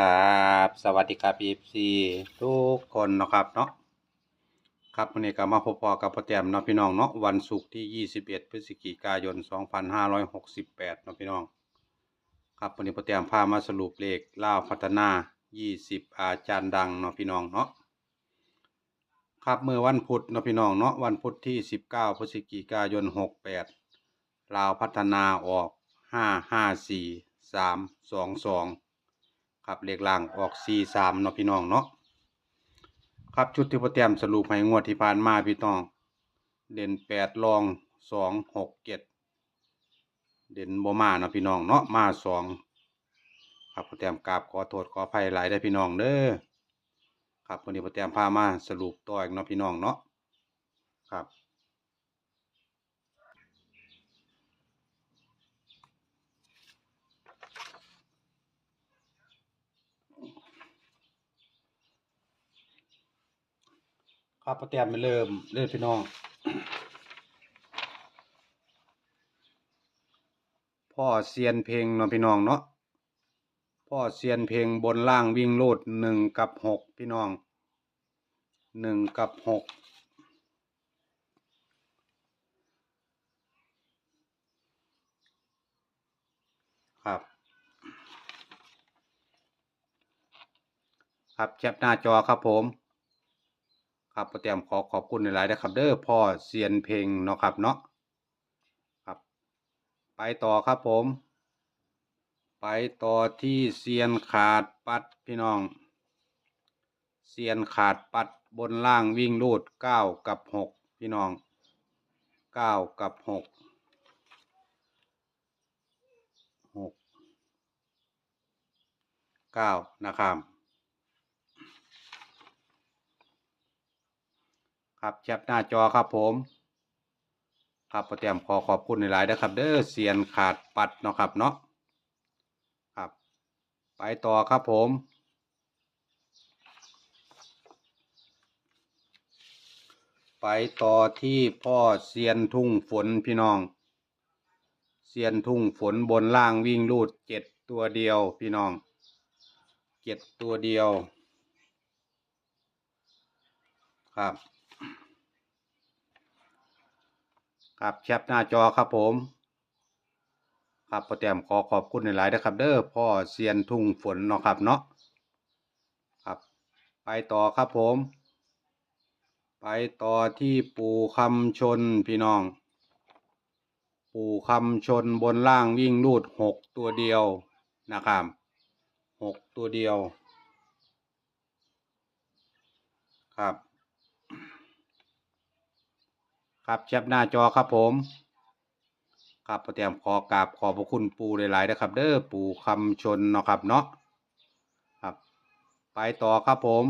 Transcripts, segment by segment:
ครับสวัสดีครับ FC ทุกคนนะครับเนาะครับวันนี้ก็มาพบปอกับพ่อแต้มเนาะพี่น้องเนาะวันศุกร์ที่ 21 พฤศจิกายน 2568เนาะพี่น้อง ครับวันนี้พ่อแต้มพามาสรุปเลขล่าวพัฒนา 20 อาจารย์ดังเนาะพี่น้องเนาะครับเมื่อวันพุธเนาะพี่น้องเนาะวันพุธที่ 19 พฤศจิกายน 68ลาวพัฒนาออก 554 322 ครับเลขล่างออก4 3เนาะพี่น้องเนาะครับชุดที่พ่อแต้มสรุปให้งวดที่ผ่านมาพี่น้อง เด่น8รอง2 6 7เด่นบ่มาเนาะพี่น้องเนาะมา2ครับพ่อแต้มกราบขอโทษขออภัยหลายได้พี่น้องเด้อครับวันนี้พ่อแต้มพามาสรุปต่ออีกเนาะพี่น้องเนาะครับ ครับพ่อแต้มมาเริ่มเริ่มพี่น้อง พ่อเซียนเพลงเนาะพี่น้องเนาะพ่อเซียนเพลงบนล่างวิ่งโลดหนึ่งกับหกพี่น้องหนึ่งกับหกครับ ครับแคปหน้าจอครับผม ครับพ่อแต้มขอขอบคุณหลายๆนะครับ เด้อพ่อเซียนเพลงเนาะครับเนาะครับ ไปต่อครับผม ไปต่อที่เซียนขาดปัดพี่น้อง เซียนขาดปัดบนล่างวิ่งลูดเก้ากับหกพี่น้องเก้ากับหกหกเก้านะครับ ครับแคปหน้าจอครับผมครับประเตรียมขอขอบคุณหลายๆนะครับ เด้อเซียนขาดปัดเนาะครับเนาะครับ ไปต่อครับผมไปต่อที่พ่อเซียนทุ่งฝนพี่น้อง เซียนทุ่งฝนบนล่างวิ่งลูดเจ็ดตัวเดียวพี่น้องเจ็ดตัวเดียว ครับ ครับแคปหน้าจอครับผม ครับพ่อแต้มขอขอบคุณหลายๆนะครับ เด้อพ่อเซียนทุ่งฝนเนาะครับเนาะครับ ไปต่อครับผม ไปต่อที่ปู่คำชนพี่น้อง ปู่คำชนบนล่างวิ่งลูดหกตัวเดียวนะครับหกตัวเดียว ครับ ครับแคปหน้าจอครับผม ครับพ่อแต้มขอกราบขอบพระคุณปู่หลายๆนะครับ เด้อปู่คำชนเนาะครับเนาะครับ ไปต่อครับผม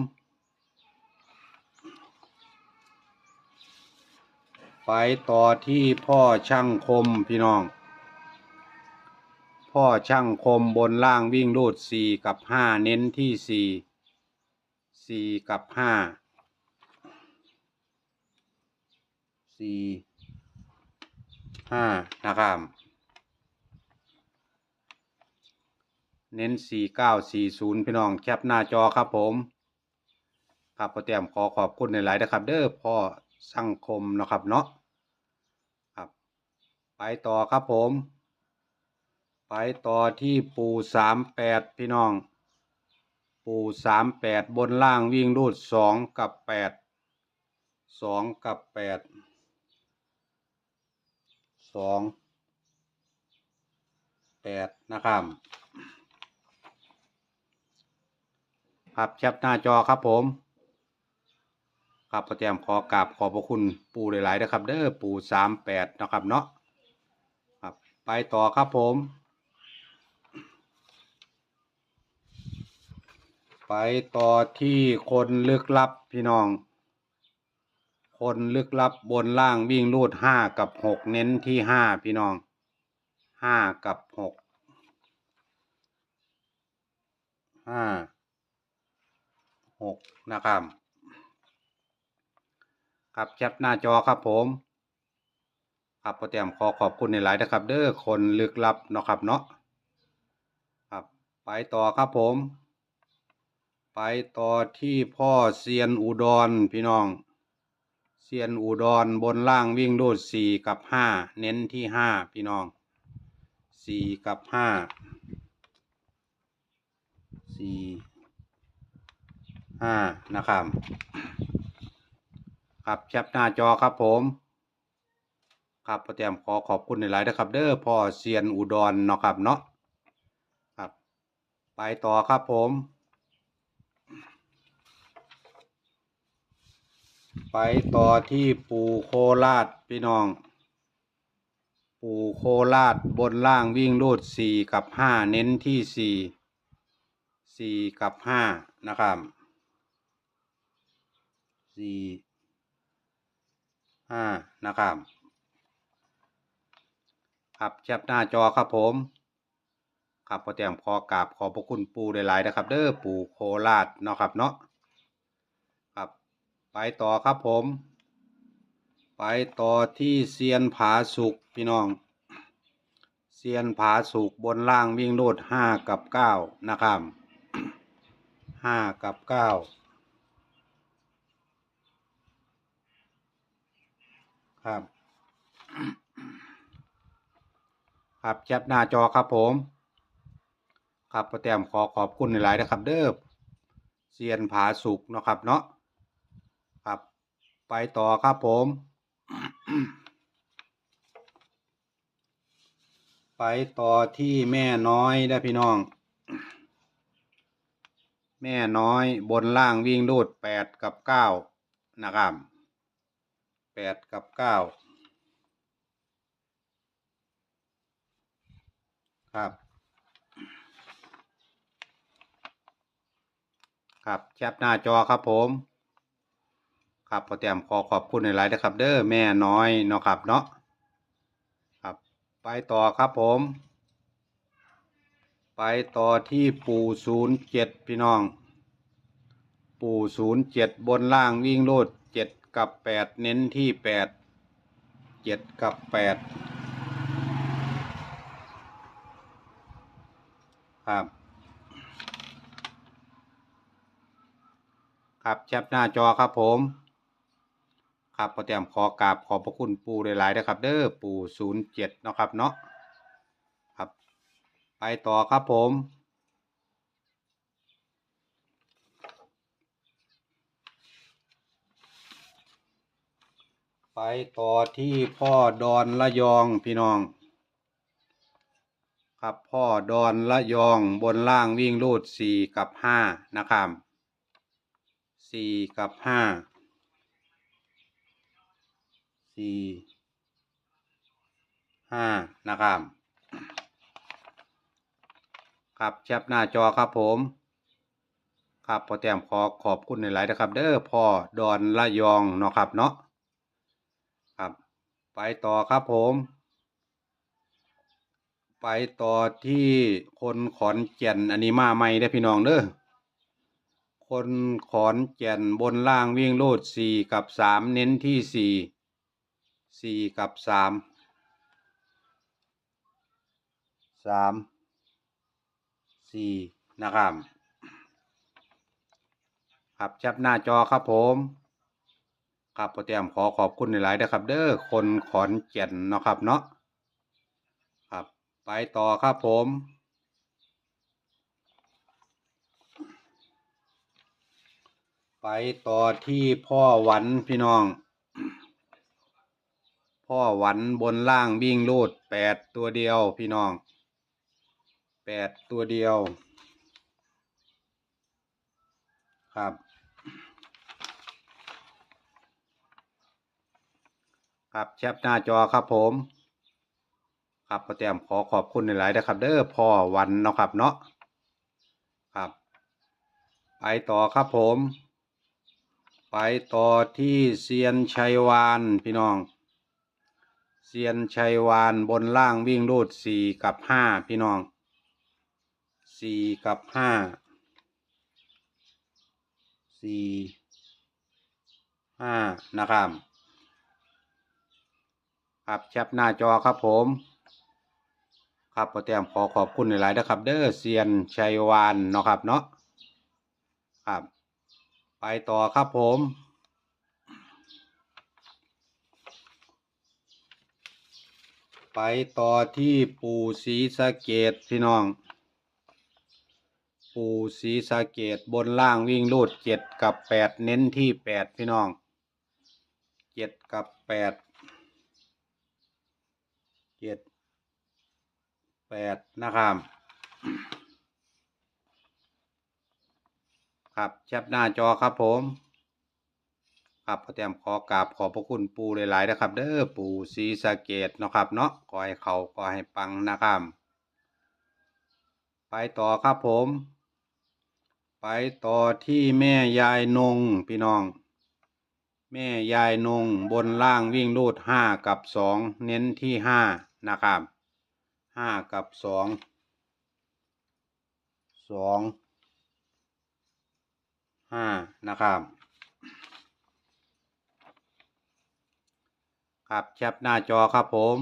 ไปต่อที่พ่อช่างคมพี่น้อง พ่อช่างคมบนล่างวิ่งรูดสี่กับห้าเน้นที่สี่สี่กับห้า สี่ห้านะครับเน้นสี่เก้าสี่ศูนย์พี่น้อง แคปหน้าจอครับผมครับพ่อแต้มขอขอบคุณหลายๆนะครับ เด้อพ่อสังคมนะครับเนาะครับ ไปต่อครับผม ไปต่อที่ปูสามแปดพี่น้อง ปูสามแปดบนล่างวิ่งรูดสองกับแปดสองกับแปด สองแปดนะครับครับแคปหน้าจอครับผม ครับประแจมขอกราบขอบพระคุณปูหลายๆนะครับ เด้อปูสามแปดนะครับเนาะครับไปต่อครับผม ไปต่อที่คนลึกลับพี่น้อง คนลึกลับบนล่างวิ่งรูดห้ากับหกเน้นที่ห้าพี่น้องห้ากับหกห้าหกนะครับ ครับแคปหน้าจอครับผมครับพ่อแต้มขอขอบคุณในหลายนะครับ เด้อคนลึกลับเนาะครับเนาะครับไปต่อครับผม ไปต่อที่พ่อเซียนอุดรพี่น้อง เซียนอุดรบนล่างวิ่งรูดสี่กับห้าเน้นที่ห้าพี่น้องสี่กับห้าสี่ห้านะครับ ครับแคปหน้าจอครับผม ครับพ่อแต้มขอขอบคุณในหลายๆนะครับ เด้อพ่อเซียนอุดรเนาะครับเนาะครับ ไปต่อครับผม ไปต่อที่ปู่โคราชพี่น้อง ปู่โคราชบนล่างวิ่งรูดสี่กับห้าเน้นที่สี่สี่กับห้านะครับสี่ห้านะครับครับแคปหน้าจอครับผมครับพอแต้มขอกราบขอบพระคุณปู่หลายๆนะครับ เด้อปู่โคราชเนาะครับเนาะ ไปต่อครับผม ไปต่อที่เซียนผาสุกพี่น้อง เซียนผาสุกบนล่างวิ่งโลดห้ากับเก้านะครับห้ากับเก้าครับ ครับแคปหน้าจอครับผม ครับพ่อแตมขอขอบคุณหลายๆนะครับ เด้อเซียนผาสุกเนาะครับเนาะ ไปต่อครับผม ไปต่อที่แม่น้อยได้พี่น้อง แม่น้อยบนล่างวิ่งรูดแปดกับเก้านะครับแปดกับเก้าครับ ครับแคปหน้าจอครับผม ครับพอแต้มขอขอบคุณในไลน์นะครับ เด้อแม่น้อยเนาะครับเนาะครับไปต่อครับผม ไปต่อที่ปู่ศูนย์เจ็ดพี่น้อง ปู่ศูนย์เจ็ดบนล่างวิ่งโลดเจ็ดกับแปดเน้นที่แปดเจ็ดกับแปดครับครับแคปหน้าจอครับผม ครับพอแต้มขอกราบขอบพระคุณปู่หลายๆนะครับ เด้อปู่ศูนย์เจ็ดเนาะครับเนาะครับ ไปต่อครับผม ไปต่อที่พ่อดอนละยองพี่น้อง ครับพ่อดอนละยองบนล่างวิ่งรูดสี่กับห้านะครับสี่กับห้า สี่ห้านะครับ ครับแคปหน้าจอครับผม ครับพอแต้มขอขอบคุณในหลายนะครับ เด้อพ่อดอนละยองเนาะครับเนาะครับ ไปต่อครับผม ไปต่อที่คนขอนแก่นอันนี้มาใหม่ได้พี่น้องเด้อคนขอนแก่นบนล่างวิ่งโลดสี่กับสามเน้นที่สี่ สี่กับสามสามสี่นะครับครับแคปหน้าจอครับผมครับโปรแกรมขอขอบคุณหลายๆนะครับ เด้อคนขอนแก่นเนาะครับเนาะครับไปต่อครับผมไปต่อที่พ่อหวันพี่น้อง พ่อหวันบนล่างวิ่งลูดแปดตัวเดียวพี่น้องแปดตัวเดียว ครับ ครับแชปหน้าจอครับผม ครับพ่อแต้มขอขอบคุณหลายๆนะครับ เด้อพ่อวันเนาะครับเนาะครับ ไปต่อครับผม ไปต่อที่เซียนชัยวานพี่น้อง ซียนชัยวานบนล่างวิ่งรูดสี่กับห้าพี่น้องสี่กับห้าสี่ห้านะครับ ครับแคปหน้าจอครับผม ครับโปรแกรมขอขอบคุณหลายๆนะครับ เด้อเซียนชัยวานเนาะครับเนาะครับ ไปต่อครับผม ไปต่อที่ปู่ศรีสะเกดพี่น้อง ปู่ศรีสะเกดบนล่างวิ่งรูดเจ็ดกับแปดเน้นที่แปดพี่น้องเจ็ดกับแปดเจ็ดแปดนะครับครับแชปหน้าจอครับผม ครับพอเตรียมขอกราบขอบพระคุณปูหลายๆนะครับ เด้อปูศรีสะเกดเนาะครับเนาะขอให้เขาขอให้ปังนะครับ ไปต่อครับผม ไปต่อที่แม่ยายนงพี่น้อง แม่ยายนงบนล่างวิ่งรูดห้ากับสองเน้นที่ห้านะครับห้ากับสองสองห้านะครับ ครับแคปหน้าจอครับผม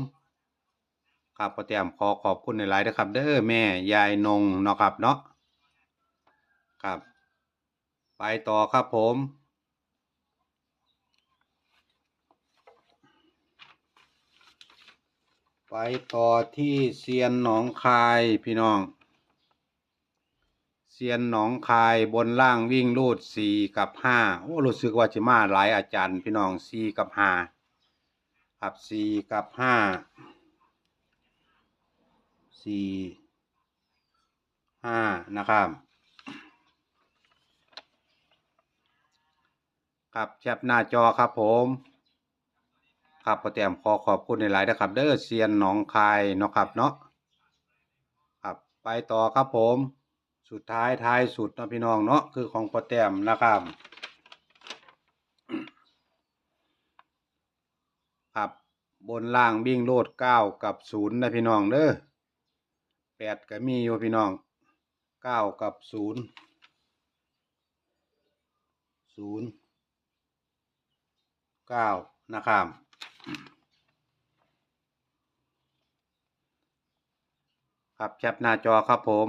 ครับพอเตรียมขอขอบคุณในไลน์นะครับ เด้อแม่ยายนงเนาะครับเนาะครับ ไปต่อครับผมไปต่อที่เซียนหนองคายพี่น้อง เซียนหนองคายบนล่างวิ่งรูดสี่กับห้าโอ้รู้สึกว่าจะมาหลายอาจารย์ พี่น้องสี่กับห้า ครับสี่กับห้าสี่ห้านะครับครับแคปหน้าจอครับผมครับพอเตรียมขอขอบคุณในหลายนะครับ เด้อเซียนหนองคายเนาะครับเนาะครับไปต่อครับผม สุดท้ายท้ายสุดนะพี่น้องเนาะคือของพอเตรียมนะครับ บนล่างวิ่งโลดเก้ากับศูนย์นะพี่น้องเด้อแปดก็มีอยู่พี่น้องเก้ากับศูนย์ศูนย์เก้านะครับครับแคปหน้าจอครับผม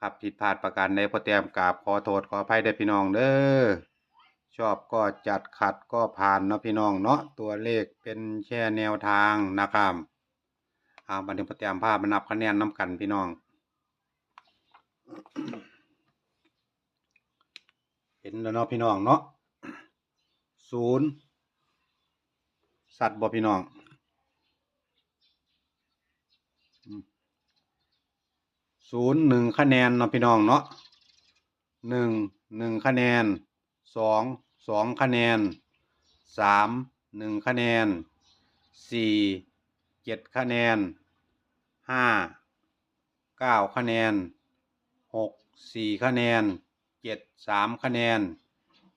ครับผิดพลาดประการใดพอเตรียมกราบขอโทษขออภัยได้พี่น้องเด้อ ชอบก็จัดขัดก็ผ่านเนาะพี่น้องเนาะตัวเลขเป็นแค่แนวทางนะครับเอาบันทึกพอเตรียมภาพมานับคะแนนน้ำกันพี่น้องเห็นแล้วเนาะพี่น้องเนาะศูนย์สัตว์บ่พี่น้องศูนย์หนึ่งคะแนนเนาะพี่น้องเนาะหนึ่งหนึ่งคะแนนสอง สองคะแนนสามหนึ่งคะแนนสี่เจ็ดคะแนนห้าเก้าคะแนนหกสี่คะแนนเจ็ดสามคะแนน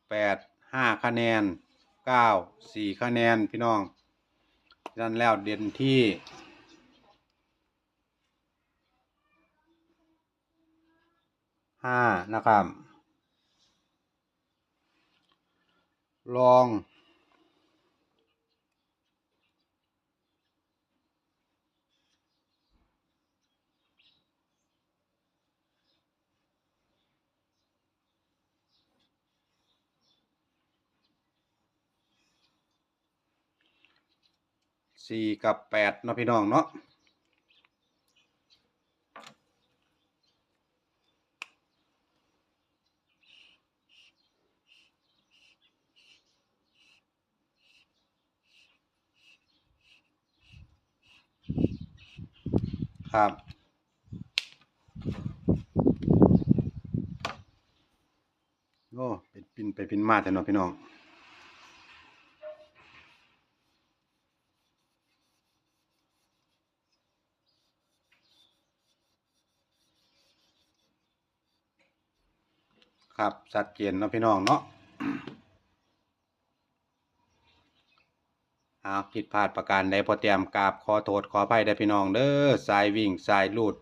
แปดห้าคะแนนเก้าสี่คะแนนพี่น้องนั่นแล้วเด่นที่ห้านะครับ ลอง สี่กับแปดเนาะพี่น้องเนาะ ครับ โอ้เป็นปินไปปินมาแต่เนาะพี่น้องครับชัดเจนเนาะพี่น้องเนาะ อาผิดพลาดประการใดพอเตรียมกราบขอโทษขออภัยได้พี่น้องเด้อสายวิ่งสายลูด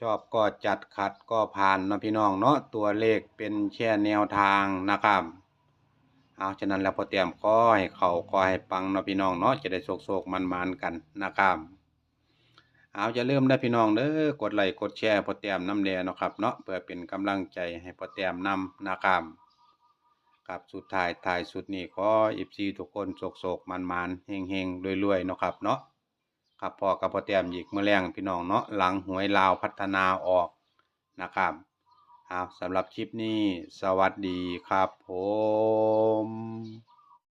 ชอบก็จัดขัดก็ผ่านนะพี่น้องเนาะตัวเลขเป็นแค่แนวทางนะครับเอาฉะนั้นแล้วพอเตรียมขอให้เขาขอให้ปังนะพี่น้องเนาะจะได้โศกโศกมันมันกันนะครับเอาอย่าลืมนะพี่น้องเด้อกดไลค์กดแชร์พอแต้มน้ำแดงเนาะครับเนาะเพื่อเป็นกำลังใจให้พอแต้มนำนะครับ ครับสุดท้ายท้ายสุดนี้ขออิบซีทุกคนโศกๆมันๆเฮงๆรวยๆเนาะครับเนาะครับพอกับพอเตรียมอีกเมื่อแรงพี่น้องเนาะหลังหวยลาวพัฒนาออกนะครับเอาสำหรับคลิปนี้สวัสดีครับผม